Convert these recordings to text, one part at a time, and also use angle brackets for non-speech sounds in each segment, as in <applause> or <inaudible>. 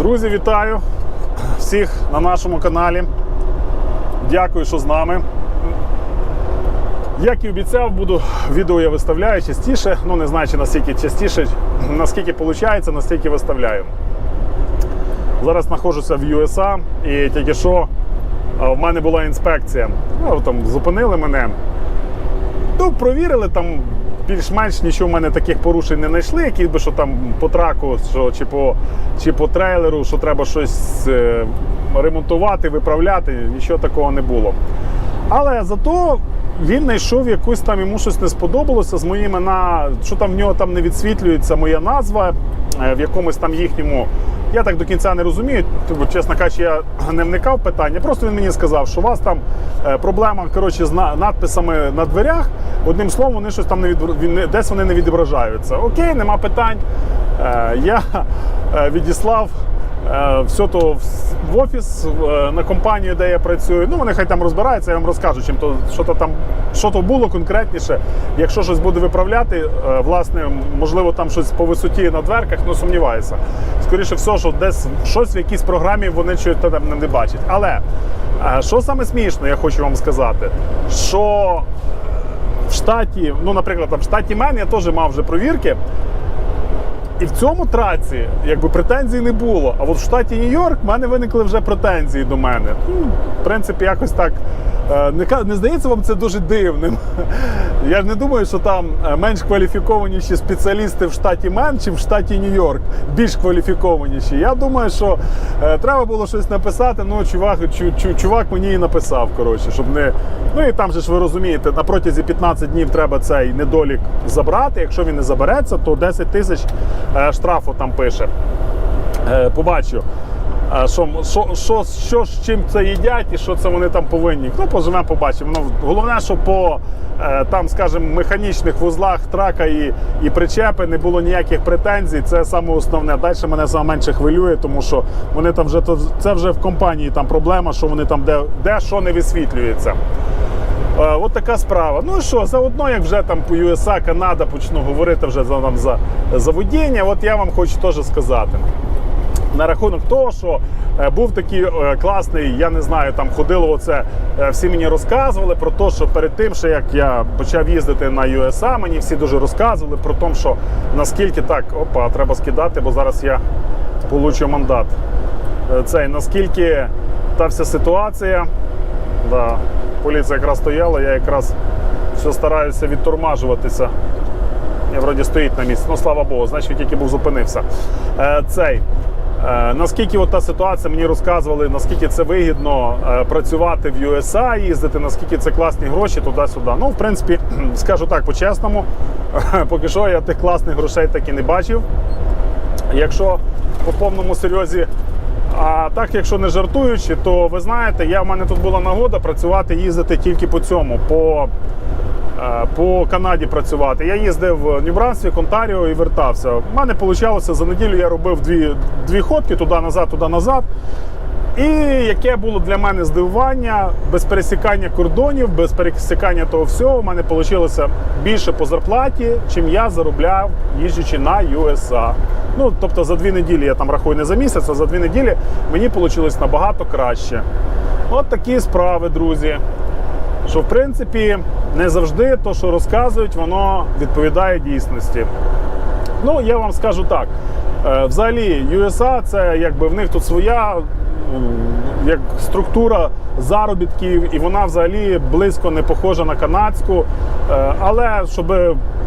Друзі, вітаю всіх на нашому каналі. Дякую, що з нами. Як і обіцяв, буду відео я виставляю частіше. Ну не знаю, чи наскільки частіше, наскільки виходить, настільки виставляю. Зараз знаходжуся в USA і тільки що в мене була інспекція. Ну, там зупинили мене. Ну, провірили там. Більш-менш нічого в мене таких порушень не знайшли, які би що там по траку, що, чи, по, чи по трейлеру, що треба щось е, ремонтувати, виправляти, нічого такого не було. Але зато він знайшов якусь там, йому щось не сподобалося з моїми на що там в нього там не відсвітлюється моя назва е, в якомусь там їхньому. Я так до кінця не розумію, тому, чесно кажучи, я не вникав в питання. Просто він мені сказав, що у вас там е, проблема коротше, з надписами на дверях. Одним словом, вони щось там не від... десь вони не відображаються. Окей, нема питань. Е, Я е, відіслав все то в- офіс е, на компанію, де я працюю. Ну, вони хай там розбираються, я вам розкажу, чим то, що то там що то було конкретніше. Якщо щось буде виправляти, е, власне, можливо, там щось по висоті на дверках, ну сумніваюся. Скоріше все, що десь щось в якійсь програмі вони чогось там не бачать. Але е, що саме смішно, я хочу вам сказати, що в штаті, ну, наприклад, там в штаті Мен я теж мав вже провірки. І в цьому траці якби претензій не було. А от в штаті Нью-Йорк в мене виникли вже претензії до мене. Ну, в принципі, якось так. е, Не, не здається вам це дуже дивним. <laughs> Я ж не думаю, що там е, менш кваліфікованіші спеціалісти в штаті Мен чи в штаті Нью-Йорк більш кваліфікованіші. Я думаю, що е, треба було щось написати. Ну, чувак, чу, чу, чувак мені і написав, коротше, щоб не. Ну і там же ж ви розумієте, на протязі 15 днів треба цей недолік забрати. Якщо він не забереться, то 10 тисяч штрафу там пише. Е, побачу. Що, що, що, з чим це їдять і що це вони там повинні. Ну, поживемо, побачимо. Ну, головне, що по е, там, скажімо, механічних вузлах трака і, і причепи не було ніяких претензій. Це саме основне. Далі мене саме менше хвилює, тому що вони там вже це вже в компанії там проблема, що вони там де, де що не висвітлюється. Е, От така справа. Ну і що, заодно, як вже там по USA, Канада почну говорити вже за, там, за, за водіння, от я вам хочу теж сказати. На рахунок того, що е, був такий е, класний, я не знаю, там ходило оце, е, всі мені розказували про те, що перед тим, що як я почав їздити на USA, мені всі дуже розказували про те, що наскільки так, опа, треба скидати, бо зараз я получу мандат. Цей, наскільки та вся ситуація, да, поліція якраз стояла, я якраз все стараюся відтормажуватися. Я вроді стоїть на місці. Ну слава Богу, значить тільки був зупинився. Е, цей. Е, наскільки от та ситуація мені розказували, наскільки це вигідно е, працювати в USA, їздити, наскільки це класні гроші туди-сюди. Ну, в принципі, <clears throat> скажу так по-чесному, <laughs> поки що я тих класних грошей так і не бачив. Якщо по повному серйозі, а так, якщо не жартуючи, то ви знаєте, я в мене тут була нагода працювати, їздити тільки по цьому. по по Канаді працювати. Я їздив в Нью-Брансвік, Онтаріо і вертався. У мене вийшло за неділю, я робив дві, дві ходки туди-назад, туди-назад. І яке було для мене здивування, без пересікання кордонів, без пересікання того всього, у мене вийшло більше по зарплаті, чим я заробляв, їжджучи на USA. Ну, тобто за дві неділі, я там рахую не за місяць, а за дві неділі мені вийшло набагато краще. От такі справи, друзі що в принципі не завжди то, що розказують, воно відповідає дійсності. Ну, я вам скажу так. е, Взагалі, USA це якби в них тут своя як структура заробітків, і вона взагалі близько не похожа на канадську. Е, Але щоб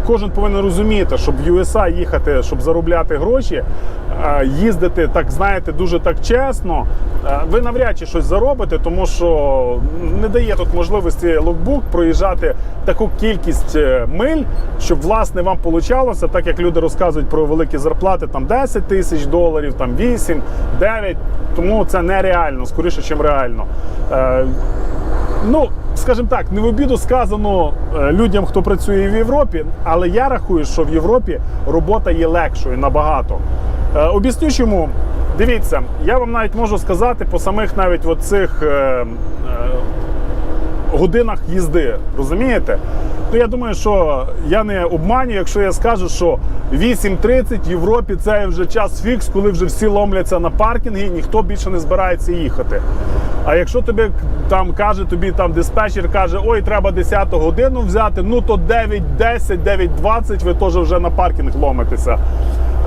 кожен повинен розуміти, щоб в USA їхати, щоб заробляти гроші, е, їздити так, знаєте, дуже так чесно. е, Ви навряд чи щось заробите, тому що не дає тут можливості локбук проїжджати таку кількість миль, щоб власне вам получалося, так як люди розказують про великі зарплати, там 10 тисяч доларів, там 8, 9, тому це нереально, скоріше, ніж реально. Е, Ну, скажімо так, не в обіду сказано е, людям, хто працює в Європі, але я рахую, що в Європі робота є легшою набагато. Е, Об'ясню чому. Дивіться, я вам навіть можу сказати по самих навіть цих годинах їзди. Розумієте? Ну я думаю, що я не обманю, якщо я скажу, що 8.30 в Європі це вже час фікс, коли вже всі ломляться на паркінги, і ніхто більше не збирається їхати. А якщо тобі там каже, тобі там диспетчер каже, ой, треба 10 годину взяти, ну то 9.10, 9.20 ви теж вже на паркінг ломитеся.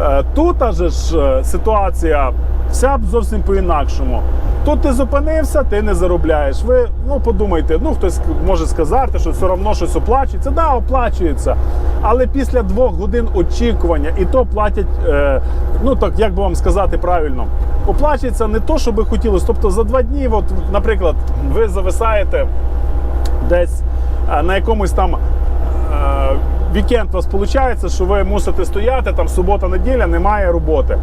Е, Тут аже ж е, ситуація вся зовсім по-інакшому. Тут ти зупинився, ти не заробляєш. Ви ну подумайте, ну хтось може сказати, що все одно щось оплачується. Да, оплачується. Але після двох годин очікування, і то платять, е, ну так як би вам сказати правильно, оплачується не то, що би хотілося. Тобто за два дні, от, наприклад, ви зависаєте десь е, на якомусь там е, вікенд у вас виходить, що ви мусите стояти, там субота-неділя, немає роботи.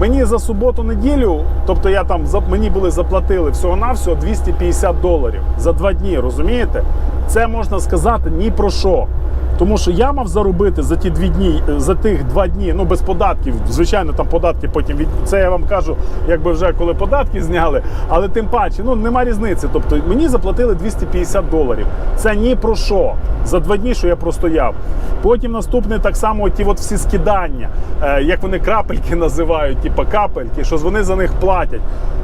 Мені за суботу-неділю, тобто я там мені були заплатили всього-навсього 250 доларів за два дні, розумієте? Це можна сказати ні про що. Тому що я мав заробити за ті дві дні, е, за тих два дні, ну без податків. Звичайно, там податки потім від це я вам кажу, якби вже коли податки зняли, але тим паче, ну нема різниці. Тобто мені заплатили 250 доларів. Це ні про що за два дні, що я простояв. Потім наступне так само ті от всі скидання, е, як вони крапельки <laughs> називають, типа капельки, що вони за них платять.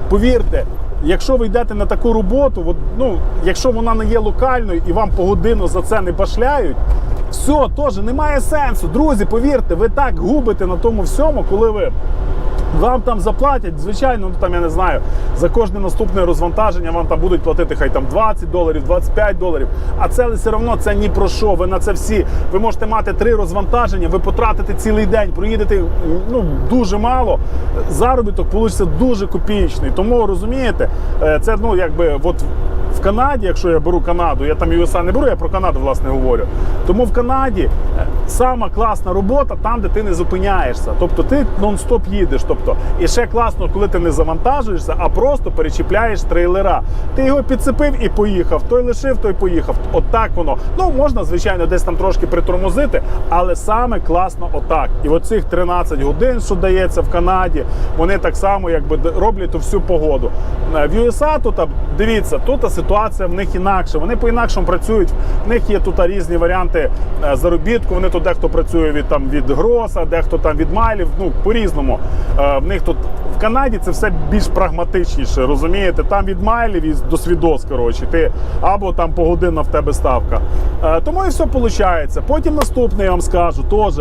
Повірте, якщо ви йдете на таку роботу, от, ну, якщо вона не є локальною і вам по годину за це не башляють, все, теж немає сенсу. Друзі, повірте, ви так губите на тому всьому, коли ви. Вам там заплатять, звичайно, ну там я не знаю, за кожне наступне розвантаження вам там будуть платити хай там 20 доларів, 25 доларів. А це все одно це ні про що. Ви на це всі. Ви можете мати три розвантаження, ви потратите цілий день, проїдете ну, дуже мало. Заробіток вийде дуже копієчний. Тому розумієте, е, це ну якби от в Канаді, якщо я беру Канаду, я там USA не беру, я про Канаду власне говорю. Тому в Канаді е, сама класна робота там, де ти не зупиняєшся. Тобто ти нон-стоп їдеш. Тобто, і ще класно, коли ти не завантажуєшся, а просто перечіпляєш трейлера. Ти його підцепив і поїхав. Той лишив, той поїхав. Отак воно. Ну можна, звичайно, десь там трошки притормозити, але саме класно отак. І оцих 13 годин, що дається в Канаді, вони так само якби роблять всю погоду. Е, В USA тут дивіться, тут ситуація в них інакше. Вони по-інакшому працюють. В них є тут різні варіанти е, заробітку. Вони тут дехто працює від там від гроса, дехто там від майлів. Ну по-різному. Е, В них тут в Канаді це все більш прагматичніше. Розумієте, там від майлів і до свідос, коротше, ти або там погодинна в тебе ставка. Е, Тому і все виходить. Потім наступне я вам скажу теж.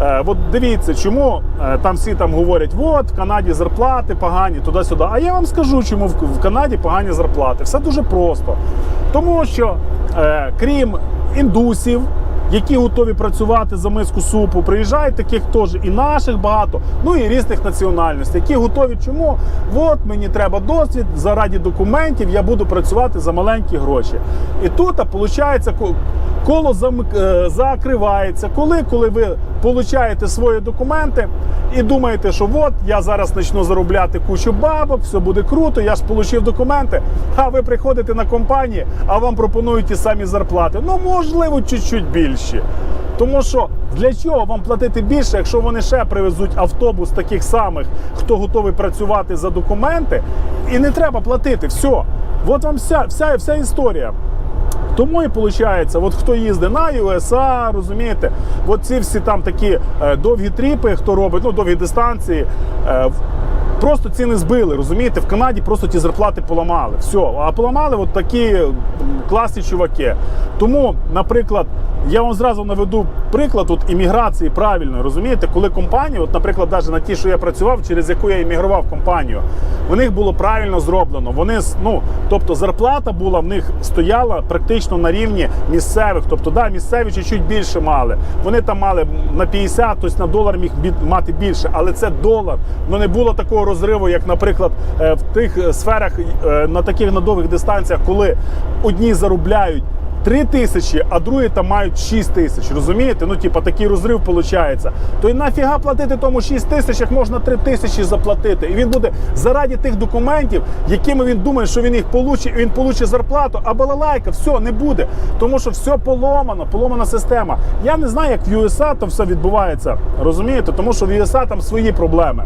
Е, От дивіться, чому е, там всі там говорять, от в Канаді зарплати погані, туди-сюди. А я вам скажу, чому в, Канаді погані зарплати. Все дуже просто. Тому що крім індусів, які готові працювати за миску супу, приїжджають таких теж і наших багато, ну і різних національностей, які готові чому? От мені треба досвід, заради документів я буду працювати за маленькі гроші. І тут, виходить, коло е, закривається. Коли, коли ви получаєте свої документи і думаєте, що от я зараз почну заробляти кучу бабок, все буде круто, я ж отримав документи. А ви приходите на компанії, а вам пропонують ті самі зарплати. Ну, можливо, чуть-чуть більші. Тому що для чого вам платити більше, якщо вони ще привезуть автобус таких самих, хто готовий працювати за документи, і не треба платити. Все. От вам вся, вся, вся історія. Тому і виходить, от хто їздить на USA, розумієте, от ці всі там такі е, довгі тріпи, хто робить, ну довгі дистанції. Просто ціни збили, розумієте? В Канаді просто ті зарплати поламали. Все, а поламали от такі класні чуваки. Тому, наприклад, я вам зразу наведу приклад от імміграції правильної, розумієте, коли компанія, от, наприклад, навіть на ті, що я працював, через яку я іммігрував компанію, в них було правильно зроблено. Вони ну, тобто зарплата була в них стояла практично на рівні місцевих. Тобто, да, місцеві чуть-чуть більше мали. Вони там мали на 50, тобто на долар міг мати більше, але це долар. Ну не було такого розриву, як, наприклад, е, в тих е, сферах е, на таких на довгих дистанціях, коли одні заробляють. 3 тисячі, а другі там мають 6 тисяч. Розумієте? Ну, типа, такий розрив виходить. То й нафіга платити тому 6 тисяч, як можна 3 тисячі заплатити. І він буде заради тих документів, якими він думає, що він їх получить, і він получить зарплату, а балалайка, все не буде. Тому що все поломано, поломана система. Я не знаю, як в USA там все відбувається. Розумієте? Тому що в USA там свої проблеми.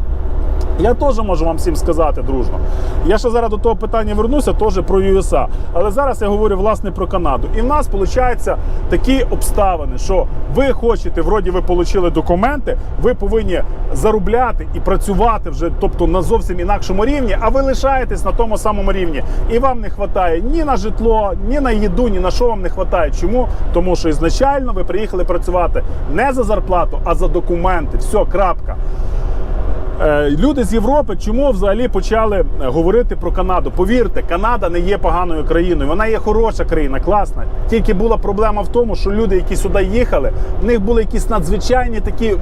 Я теж можу вам всім сказати дружно. Я ще зараз до того питання вернуся, теж про USA. Але зараз я говорю власне про Канаду. І в нас виходить такі обставини, що ви хочете, вроді ви отримали документи, ви повинні заробляти і працювати вже, тобто на зовсім інакшому рівні, а ви лишаєтесь на тому самому рівні. І вам не вистачає ні на житло, ні на їду, ні на що вам не вистачає. Чому? Тому що ізначально ви приїхали працювати не за зарплату, а за документи. Все, крапка. Е, Люди з Європи чому взагалі почали е, говорити про Канаду? Повірте, Канада не є поганою країною, вона є хороша країна, класна. Тільки була проблема в тому, що люди, які сюди їхали, в них були якісь надзвичайні такі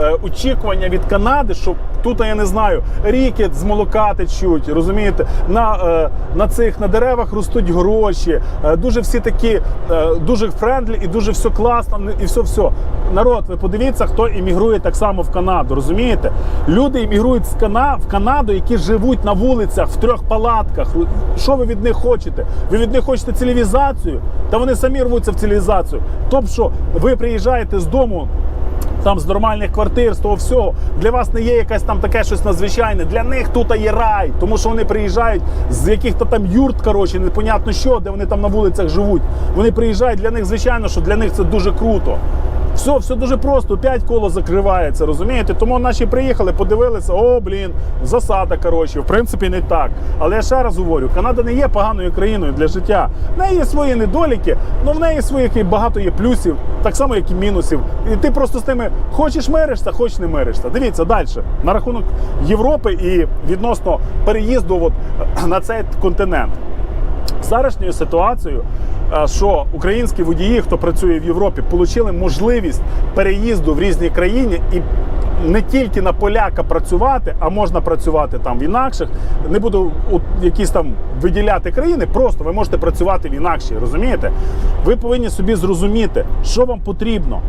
е, очікування від Канади, що тут я не знаю, ріки з молока течуть, розумієте, на, е, на цих на деревах ростуть гроші. е, дуже всі такі, е, дуже френдлі і дуже все класно, і все все. Народ, ви подивіться, хто іммігрує так само в Канаду. Розумієте? Люди іммігрують з Кана... в Канаду, які живуть на вулицях в трьох палатках. Що ви від них хочете? Ви від них хочете цивілізацію? Та вони самі рвуться в цивілізацію. Тобто, ви приїжджаєте з дому. Там з нормальних квартир, з того всього для вас не є якесь там таке щось надзвичайне. Для них тут є рай, тому що вони приїжджають з яких-то там юрт, коротше, непонятно що, де вони там на вулицях живуть. Вони приїжджають для них, звичайно, що для них це дуже круто. Все, все дуже просто, п'ять коло закривається, розумієте? Тому наші приїхали, подивилися, о, блін, засада. Коротше, в принципі, не так. Але я ще раз говорю, Канада не є поганою країною для життя. В неї є свої недоліки, але в неї своїх і багато є плюсів, так само, як і мінусів. І ти просто з тими хочеш миришся, хочеш не миришся. Дивіться далі. На рахунок Європи і відносно переїзду от, на цей континент. Зарашньою ситуацією, е, що українські водії, хто працює в Європі, отримали можливість переїзду в різні країни і. Не тільки на поляка працювати, а можна працювати там в інакших. Не буду якісь там виділяти країни, просто ви можете працювати в інакшій, розумієте? Ви повинні собі зрозуміти, що вам потрібно.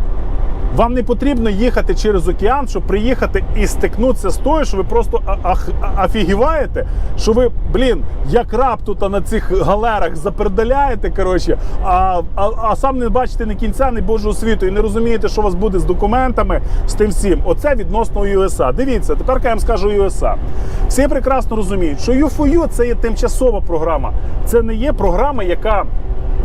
Вам не потрібно їхати через океан, щоб приїхати і стикнутися з тою, що ви просто офігіваєте, що ви, блін, як раб тут на цих галерах запердаляєте, коротше, а, а, а сам не бачите ні кінця, ні Божого світу, і не розумієте, що у вас буде з документами, з тим всім. Оце відносно USA. Дивіться, тепер я вам скажу USA. Всі прекрасно розуміють, що U4U – це є тимчасова програма. Це не є програма, яка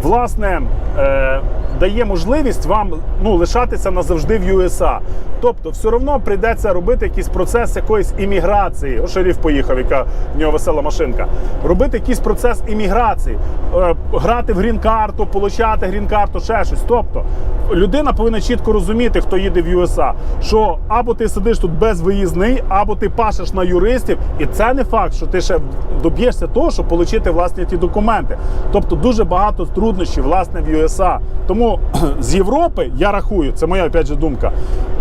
власне е, дає можливість вам ну, лишатися назавжди в USA. Тобто, все одно прийдеться робити якийсь процес якоїсь імміграції. О, шериф поїхав, яка в нього весела машинка. Робити якийсь процес імміграції, е, грати в грін-карту, получати грін-карту, ще щось. Тобто, людина повинна чітко розуміти, хто їде в USA, що або ти сидиш тут безвиїзний, або ти пашеш на юристів, і це не факт, що ти ще доб'єшся того, щоб отримати власні ті документи. Тобто дуже багато труднощів власне в USA. Тому <clears throat> з Європи я рахую, це моя опять же думка.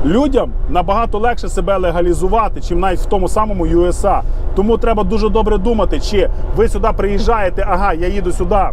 Людям набагато легше себе легалізувати, чим навіть в тому самому USA. Тому треба дуже добре думати, чи ви сюди приїжджаєте, ага, я їду сюди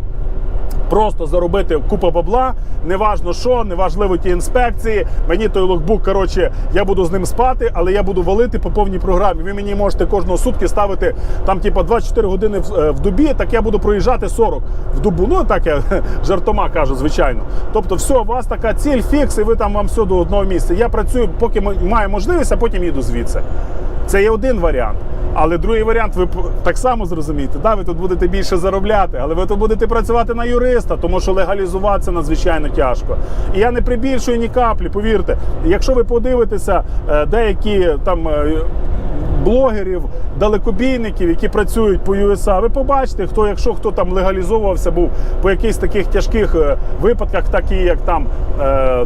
просто заробити купу бабла, неважно що, неважливо ті інспекції. Мені той логбук, коротше, я буду з ним спати, але я буду валити по повній програмі. Ви мені можете кожного сутки ставити там, типа, 24 години в, е, в добі, так я буду проїжджати 40 в добу. Ну так я <laughs> жартома кажу, звичайно. Тобто, все, у вас така ціль, фікс, і ви там вам все до одного місця. Я працюю, поки маю можливість, а потім їду звідси. Це є один варіант. Але другий варіант, ви так само зрозумієте, да, ви тут будете більше заробляти, але ви тут будете працювати на юриста, тому що легалізуватися надзвичайно тяжко. І я не прибільшую ні каплі, повірте. Якщо ви подивитеся е, деякі там. е, Блогерів, далекобійників, які працюють по USA, ви побачите, хто, якщо хто там легалізовувався, був по якихось таких тяжких е, випадках, такі як там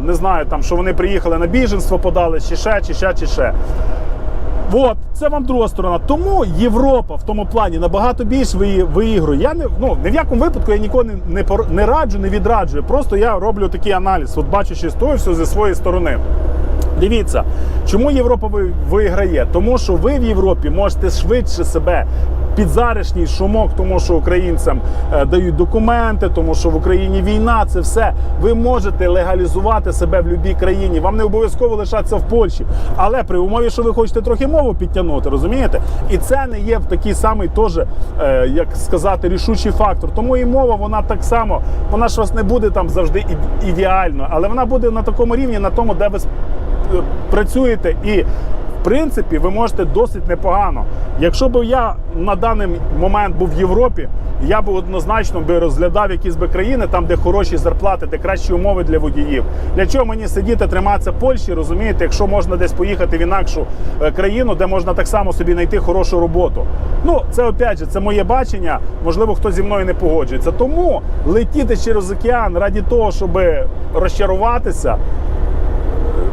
не знаю, там що вони приїхали на біженство, подали, чи ще, чи ще, чи ще. От, це вам друга сторона. Тому Європа в тому плані набагато більш ви- виігрує. Я не ну не в якому випадку я нікого не, не, не раджу, не відраджую. Просто я роблю такий аналіз, от бачучи з того все зі своєї сторони. Дивіться, чому Європа ви- виграє? Тому що ви в Європі можете швидше себе під заришній шумок, тому що українцям е, дають документи, тому що в Україні війна, це все. Ви можете легалізувати себе в будь-якій країні. Вам не обов'язково лишатися в Польщі. Але при умові, що ви хочете трохи мову підтягнути, розумієте? І це не є в такий самий теж, е, як сказати, рішучий фактор. Тому і мова, вона так само, вона ж вас не буде там завжди ідеально, але вона буде на такому рівні, на тому, де ви е, працюєте і принципі, ви можете досить непогано. Якщо б я на даний момент був в Європі, я б однозначно би розглядав якісь би країни, там, де хороші зарплати, де кращі умови для водіїв. Для чого мені сидіти, триматися в Польщі, розумієте, якщо можна десь поїхати в інакшу е, країну, де можна так само собі знайти хорошу роботу. Ну, це опять же, це моє бачення. Можливо, хто зі мною не погоджується. Тому летіти через океан раді того, щоб розчаруватися,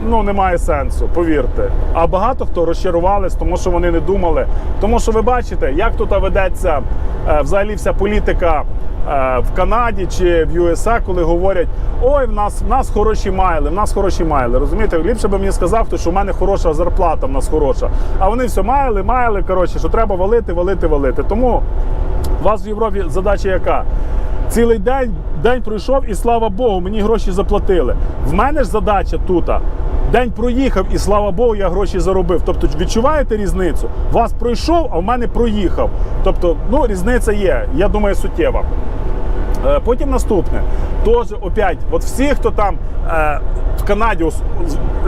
ну немає сенсу, повірте. А багато хто розчарувались, тому що вони не думали. Тому що ви бачите, як тут ведеться е, взагалі вся політика е, в Канаді чи в USA, коли говорять: ой, в нас в нас хороші майли, в нас хороші майли. Розумієте, ліпше би мені сказав, хтось, що в мене хороша зарплата, в нас хороша. А вони все майли, майли. Коротше, що треба валити, валити, валити. Тому у вас в Європі задача яка? Цілий день день пройшов, і слава Богу, мені гроші заплатили. В мене ж задача тут. День проїхав, і слава Богу, я гроші заробив. Тобто, відчуваєте різницю? Вас пройшов, а в мене проїхав. Тобто, ну, різниця є, я думаю, суттєва. Е, Потім наступне. Тож, опять, от всі, хто там е, в Канаді,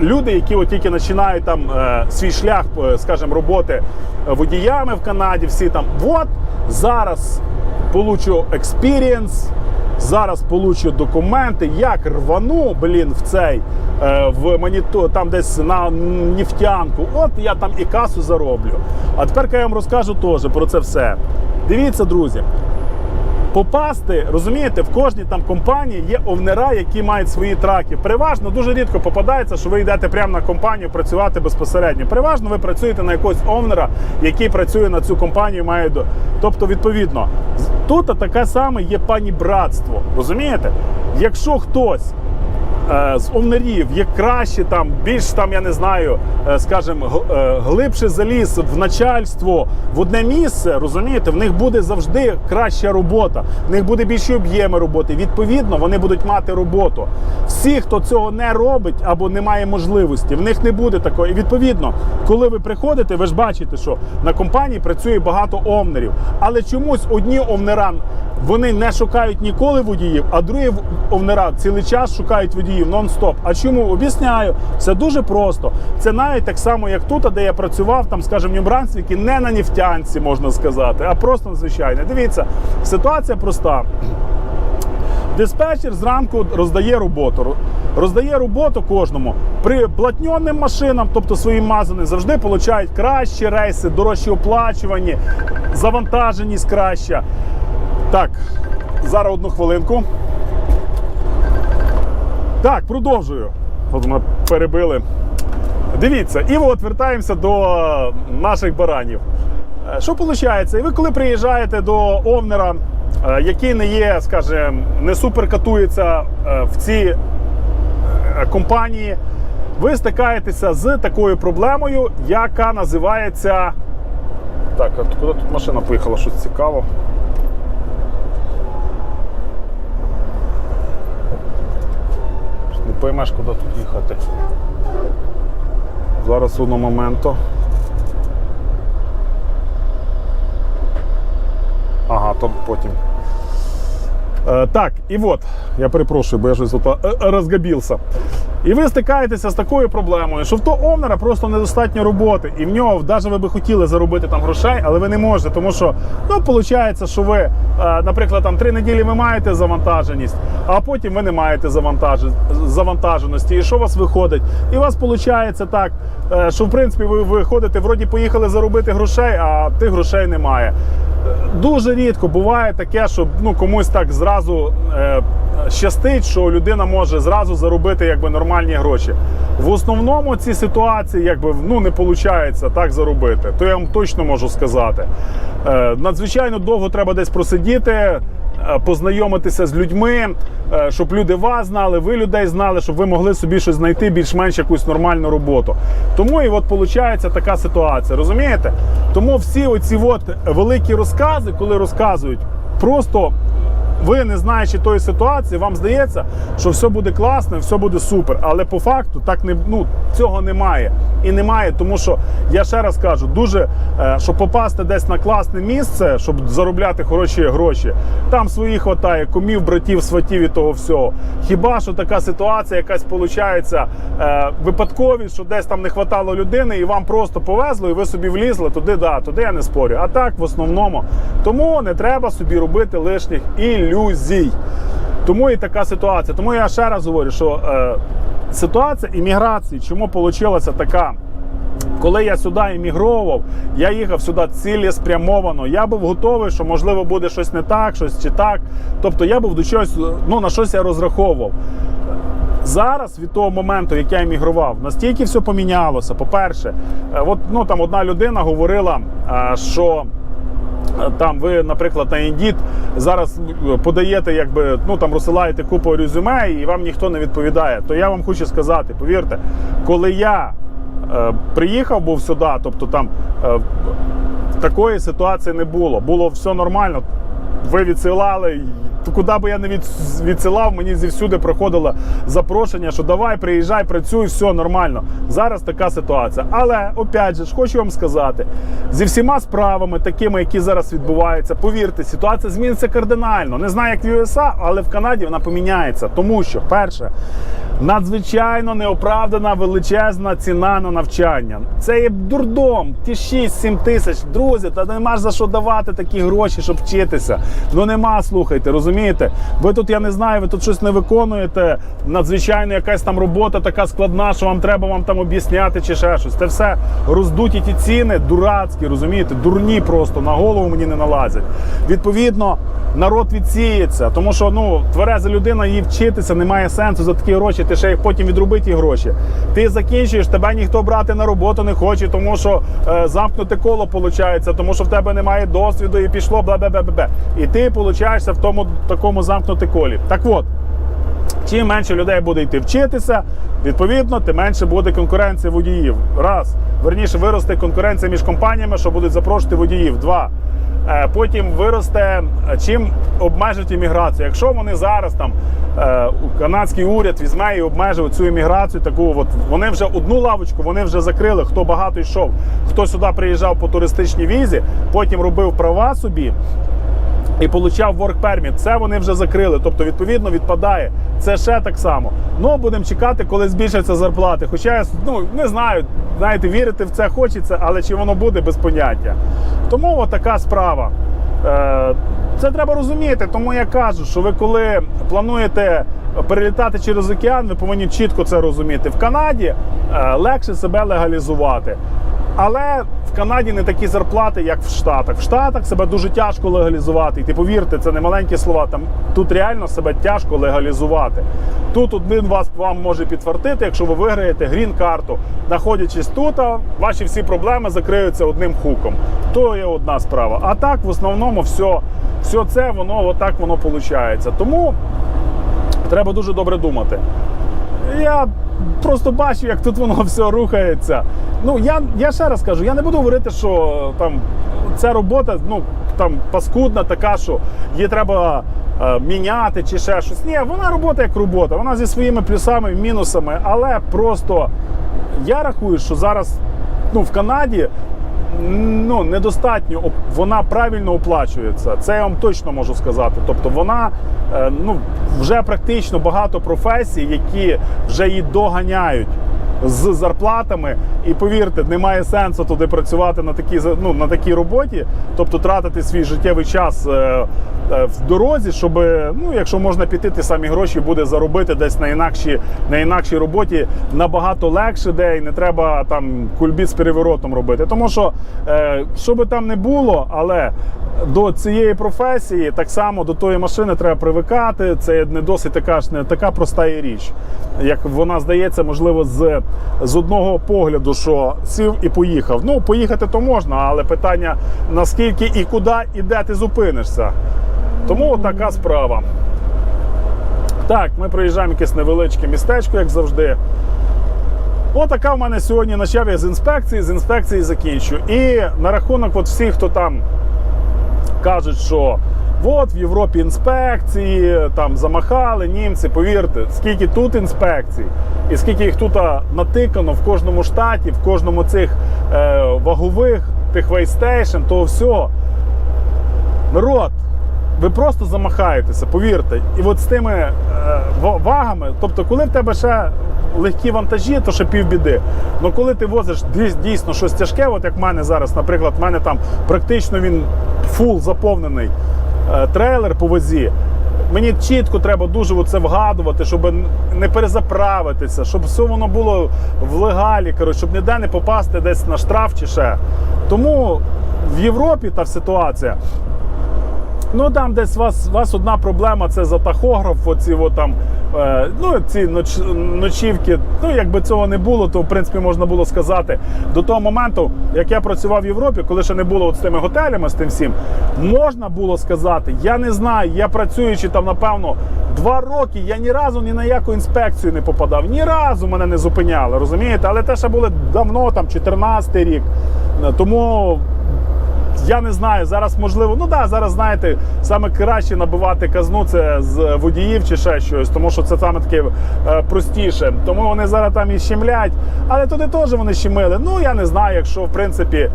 люди, які от тільки починають там е, свій шлях, е, скажімо, роботи е, водіями в Канаді, всі там, от зараз получу експірієнс, зараз получу документи, як рвану, блін, в цей е, в монітор, там десь на нефтянку. От я там і касу зароблю. А тепер я вам розкажу теж про це все. Дивіться, друзі попасти, розумієте, в кожній там компанії є овнера, які мають свої траки. Переважно дуже рідко попадається, що ви йдете прямо на компанію працювати безпосередньо. Переважно ви працюєте на якогось овнера, який працює на цю компанію. Має до тобто, відповідно, тут таке саме є пані братство. Розумієте? Якщо хтось з овнерів є краще, там більш там, я не знаю, е, скажімо, е, глибше заліз в начальство в одне місце, розумієте, в них буде завжди краща робота, в них буде більші об'єми роботи. Відповідно, вони будуть мати роботу. Всі, хто цього не робить або не має можливості, в них не буде такої. І відповідно, коли ви приходите, ви ж бачите, що на компанії працює багато овнерів, але чомусь одні овнера вони не шукають ніколи водіїв, а другі в- овнера цілий час шукають водіїв нон-стоп. А чому об'ясняю? Це дуже просто. Це навіть так само, як тут, де я працював, там, скажімо, в Нью-Брансвікі, не на нефтянці, можна сказати, а просто звичайно. Дивіться, ситуація проста. Диспетчер зранку роздає роботу. Роздає роботу кожному. При платньонним машинам, тобто своїм мазаним, завжди получають кращі рейси, дорожчі оплачувані, завантаженість краща. Так, зараз одну хвилинку. Так, продовжую. От мене перебили. Дивіться, і от вертаємося до наших баранів. Е, Що виходить? І ви коли приїжджаєте до овнера, е, який не є, скажімо, не супер катується е, в ці компанії, ви стикаєтеся з такою проблемою, яка називається. Так, а куди тут машина поїхала? Щось цікаво. Не поймеш, куди тут їхати. Зараз воно моменту. Ага, то потім. Е, так, і от, я перепрошую, бо я щось е, розгабівся. І ви стикаєтеся з такою проблемою, що в то овнера просто недостатньо роботи. І в нього, навіть ви би хотіли заробити там грошей, але ви не можете, тому що ну, виходить, що ви, е, наприклад, там три неділі ви маєте завантаженість, а потім ви не маєте завантаженості. І що у вас виходить? І у вас виходить так, е, що в принципі ви виходите, вроді поїхали заробити грошей, а тих грошей немає. Дуже рідко буває таке, що ну, комусь так зразу е, щастить, що людина може зразу заробити якби, нормальні гроші. В основному ці ситуації якби, ну, не виходить так заробити. То я вам точно можу сказати. Е, надзвичайно довго треба десь просидіти, познайомитися з людьми, е, щоб люди вас знали, ви людей знали, щоб ви могли собі щось знайти більш-менш якусь нормальну роботу. Тому і от виходить така ситуація, розумієте? Тому всі оці от великі розкази, коли розказують, просто ви не знаючи тої ситуації, вам здається, що все буде класно, все буде супер. Але по факту так не ну цього немає. І немає, тому що я ще раз кажу, дуже е, щоб попасти десь на класне місце, щоб заробляти хороші гроші. Там своїх хватає, кумів, братів, сватів і того всього. Хіба що така ситуація, якась виходить е, випадковість, що десь там не хватало людини, і вам просто повезло, і ви собі влізли туди, да, туди я не спорю. А так в основному. Тому не треба собі робити лишніх ілюзій. Тому і така ситуація. Тому я ще раз говорю, що е, ситуація імміграції, чому вийшла така. Коли я сюди іммігровував, я їхав сюди цілеспрямовано. Я був готовий, що можливо буде щось не так, щось чи так. Тобто я був до чогось, ну на щось я розраховував. Зараз від того моменту, як я емігрував, настільки все помінялося. По-перше, е, от ну там одна людина говорила, е, що там ви, наприклад, на Indeed зараз е, подаєте, якби ну там розсилаєте купу резюме, і вам ніхто не відповідає. То я вам хочу сказати, повірте, коли я е, приїхав був сюди, тобто там е, такої ситуації не було. Було все нормально. Ви відсилали. Куди би я не від, відсилав, мені зівсюди приходило запрошення, що давай, приїжджай, працюй, все нормально. Зараз така ситуація. Але опять же хочу вам сказати, зі всіма справами, такими, які зараз відбуваються, повірте, ситуація зміниться кардинально. Не знаю, як в USA, але в Канаді вона поміняється. Тому що, перше, надзвичайно неоправдана величезна ціна на навчання. Це є дурдом. Ті 6-7 тисяч. Друзі, та нема за що давати такі гроші, щоб вчитися. Ну нема, слухайте, розумієте? Ви тут, я не знаю, ви тут щось не виконуєте. Надзвичайно якась там робота така складна, що вам треба вам там об'ясняти чи ще щось. Це все роздуті ті ціни, дурацькі, розумієте, дурні просто на голову мені не налазять. Відповідно, народ відсіється, тому що ну твереза людина їй вчитися немає сенсу за такі гроші. Ти ще їх потім відробити гроші. Ти закінчуєш, тебе ніхто брати на роботу не хоче, тому що е, замкнуте коло виходить, тому що в тебе немає досвіду і пішло бла бла бла бла. І ти получаєшся в тому такому замкнути колі. Так от. Чим менше людей буде йти вчитися, відповідно, тим менше буде конкуренція водіїв. Раз. Верніше виросте конкуренція між компаніями, що будуть запрошувати водіїв. Два. Е, Потім виросте, е, чим обмежить імміграцію. Якщо вони зараз там е, канадський уряд візьме і обмежить цю імміграцію, таку от вони вже одну лавочку, вони вже закрили. Хто багато йшов, хто сюди приїжджав по туристичній візі, потім робив права собі і получав work permit. Це вони вже закрили. Тобто, відповідно, відпадає. Це ще так само. Ну, будемо чекати, коли збільшаться зарплати. Хоча я ну, не знаю, знаєте, вірити в це хочеться, але чи воно буде без поняття. Тому от така справа. Е, Це треба розуміти. Тому я кажу, що ви коли плануєте перелітати через океан, ви повинні чітко це розуміти. В Канаді е, легше себе легалізувати. Але в Канаді не такі зарплати, як в Штатах. В Штатах себе дуже тяжко легалізувати. І ти повірте, це не маленькі слова. Там тут реально себе тяжко легалізувати. Тут один вас вам може підтвердити, якщо ви виграєте грін-карту, знаходячись тут, ваші всі проблеми закриються одним хуком. То є одна справа. А так, в основному, все, все це воно отак воно виходить. Тому треба дуже добре думати. Я просто бачу, як тут воно все рухається. Ну, я, я ще раз кажу, я не буду говорити, що там ця робота ну, там, паскудна, така, що її треба е, міняти чи ще щось. Ні, вона робота як робота, вона зі своїми плюсами і мінусами, але просто я рахую, що зараз ну, в Канаді ну, недостатньо вона правильно оплачується. Це я вам точно можу сказати. Тобто вона е, ну, вже практично багато професій, які вже її доганяють. З зарплатами, і повірте, немає сенсу туди працювати на такій ну, на такій роботі, тобто тратити свій життєвий час е, е, в дорозі, щоб, ну, якщо можна піти, ті самі гроші буде заробити десь на інакшій, на інакшій роботі набагато легше, де і не треба там кульбіт з переворотом робити. Тому що, е, що би там не було, але до цієї професії, так само до тої машини треба привикати. Це не досить така ж не така проста річ, як вона здається, можливо, з, з одного погляду, що сів і поїхав. Ну, поїхати то можна, але питання наскільки і куди і де ти зупинишся. Тому така справа. Так, ми проїжджаємо якесь невеличке містечко, як завжди. Отака в мене сьогодні почав я з інспекції, з інспекції закінчу. І на рахунок от всіх, хто там кажуть, що от в Європі інспекції, там замахали німці. Повірте, скільки тут інспекцій, і скільки їх тут натикано в кожному штаті, в кожному цих е, вагових, тих вейстейшн, того всього. Народ, ви просто замахаєтеся, повірте. І от з тими е, вагами, тобто, коли в тебе ще легкі вантажі, то ще півбіди. Ну коли ти возиш дійсно щось тяжке, от як в мене зараз, наприклад, в мене там практично він фул заповнений е, трейлер по возі. Мені чітко треба дуже це вгадувати, щоб не перезаправитися, щоб все воно було в легалі, коротше, щоб ніде не попасти десь на штраф чи ще. Тому в Європі та ситуація. Ну там десь у вас, у вас одна проблема це за тахограф, оці от там, е, ну, ці ноч, ночівки. Ну, якби цього не було, то в принципі можна було сказати. До того моменту, як я працював в Європі, коли ще не було от з тими готелями, з тим всім, можна було сказати, я не знаю, я працюючи там, напевно, два роки, я ні разу ні на яку інспекцію не попадав, ні разу мене не зупиняли, розумієте? Але те ще були давно, там 14 рік. Тому я не знаю, зараз можливо, ну да, зараз знаєте, саме краще набивати казну це з водіїв чи ще щось, тому що це саме таке е, простіше. Тому вони зараз там і щемлять, але туди теж вони щемили. Ну я не знаю, якщо в принципі.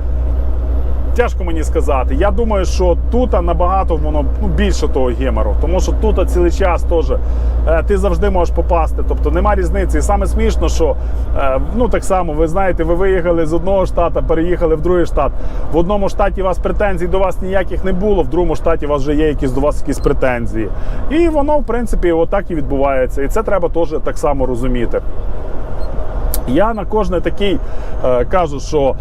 Тяжко мені сказати. Я думаю, що тут набагато воно ну, більше того гемору, тому що тут цілий час теж е, ти завжди можеш попасти. Тобто нема різниці. І саме смішно, що е, ну так само, ви знаєте, ви виїхали з одного штату, переїхали в другий штат. В одному штаті у вас претензій до вас ніяких не було, в другому штаті у вас вже є якісь до вас якісь претензії. І воно, в принципі, отак і відбувається. І це треба теж так само розуміти. Я на кожне такий е, кажу, що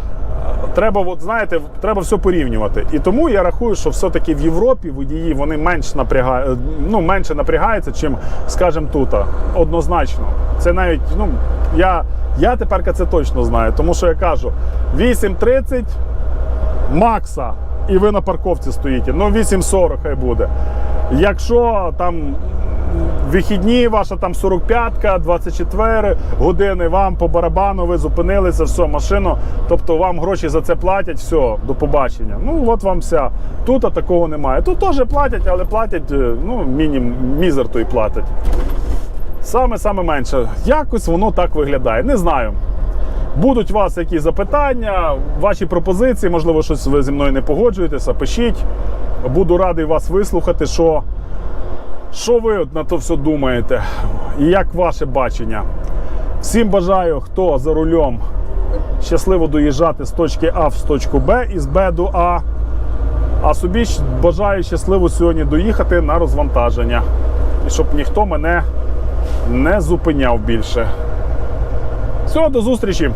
треба, от, знаєте, треба все порівнювати. І тому я рахую, що все-таки в Європі водії вони менш напрягають, ну, менше напрягаються, чим, скажімо, тут. Однозначно. Це навіть, ну, я, я тепер це точно знаю, тому що я кажу, 8.30 макса, і ви на парковці стоїте. Ну, 8.40 хай буде. Якщо там вихідні, ваша там 45-ка, 24 години, вам по барабану, ви зупинилися, все, машину, тобто вам гроші за це платять, все, до побачення. Ну, от вам вся. Тут такого немає. Тут теж платять, але платять, е, ну, мінімум, мізер той платять. Саме саме менше. Якось воно так виглядає. Не знаю. Будуть у вас якісь запитання, ваші пропозиції, можливо, щось ви зі мною не погоджуєтеся, пишіть. Буду радий вас вислухати, що, що ви на то все думаєте, і як ваше бачення. Всім бажаю, хто за рулем, щасливо доїжджати з точки А в точку Б і з Б до А. А собі бажаю щасливо сьогодні доїхати на розвантаження. І щоб ніхто мене не зупиняв більше. Все, до зустрічі!